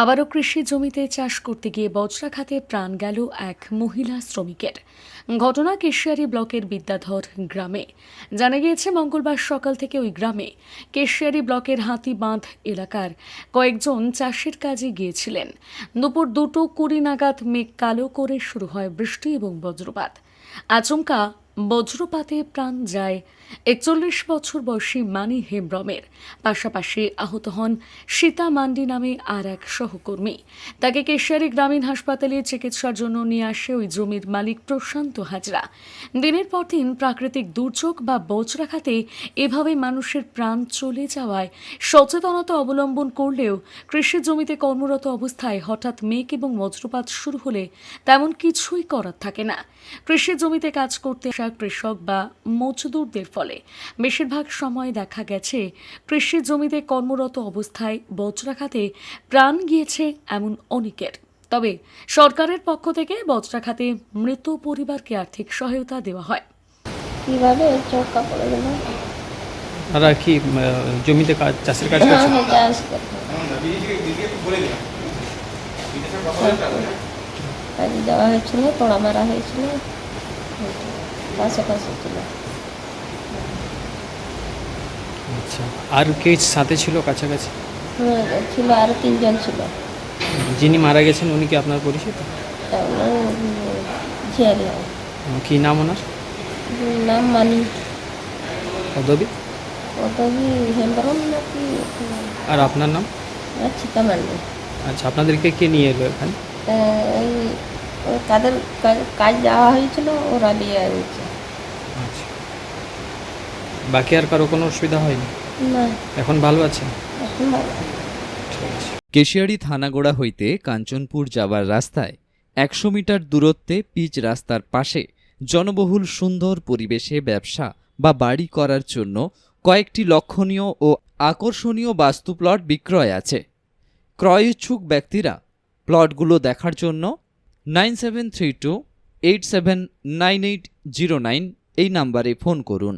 আবারও কৃষি জমিতে চাষ করতে গিয়ে বজ্রাঘাতে প্রাণ গেল এক মহিলা শ্রমিকের। ঘটনা কেশিয়ারি ব্লকের বিদ্যাধর গ্রামে। জানা গিয়েছে, মঙ্গলবার সকাল থেকে ওই গ্রামে কেশিয়ারি ব্লকের হাতিবাঁধ এলাকার কয়েকজন চাষের কাজে গিয়েছিলেন। দুপুর দুটো কুড়ি নাগাদ মেঘ কালো করে শুরু হয় বৃষ্টি এবং বজ্রপাত। আচমকা বজ্রপাতে প্রাণ যায় একচল্লিশ বছর বয়সী মানি হেমব্রমের। পাশাপাশি আহত হন সীতা মান্ডি নামে আর এক সহকর্মী। তাকে কেশিয়ারি গ্রামীণ হাসপাতালে চিকিৎসার জন্য নিয়ে আসে ওই জমির মালিক প্রশান্ত হাজরা। দিনের পর দিন প্রাকৃতিক দুর্যোগ বা বজ্রাঘাতে এভাবে মানুষের প্রাণ চলে যাওয়ায় সচেতনতা অবলম্বন করলেও কৃষি জমিতে কর্মরত অবস্থায় হঠাৎ মেঘ এবং বজ্রপাত শুরু হলে তেমন কিছুই করার থাকে না। কৃষি জমিতে কাজ করতে আসা কৃষক বা মজদুরদের ফলে। বেশিরভাগ সময় দেখা গেছে কৃষি জমিতে কর্মরত অবস্থায় বজ্রাঘাতে প্রাণ গিয়েছে এমন অনেকের। তবে সরকারের পক্ষ থেকে বজ্রাঘাতে মৃত পরিবারকে আর্থিক সহায়তা দেওয়া হয়। কীভাবে? গেল কি জমিতে কাজ চাষের কাজ হ্যাঁ করছে। হ্যাঁ। করতে কাজ দেওয়া হয়েছিল তোড়া মারা হয়েছিল। পাশাপাশি ছিল আচ্ছা আর কে সাথে ছিল কাছাকাছি? হ্যাঁ ছিল আরও তিনজন ছিল। যিনি মারা গেছেন উনি কি আপনার পরিচিত? তা ওনার ঝিয়ারি হয় কি নাম ওনার? নাম মানি। পদবী? কত কি হেমব্রম নাকি? আর আপনার নাম? চিতা মান্ডি। আচ্ছা আপনাদেরকে কে নিয়ে এলো এখানে? এই তাদের কাজ- কাজ দেওয়া হয়েছিল ওরা দিচ্ছে আচ্ছা বাকি আর কারও কোনো অসুবিধা হয়নি? না। এখন ভালো এখন আছে। কেশিয়াড়ি থানাগোড়া হইতে কাঞ্চনপুর যাবার রাস্তায় একশো মিটার দূরত্বে পিচ রাস্তার পাশে জনবহুল সুন্দর পরিবেশে ব্যবসা বা বাড়ি করার জন্য কয়েকটি লক্ষণীয় ও আকর্ষণীয় বাস্তু প্লট বিক্রয় আছে। ক্রয় ইচ্ছুক ব্যক্তিরা প্লটগুলো দেখার জন্য nine seven three two eight seven nine eight zero nine এই নাম্বারে ফোন করুন।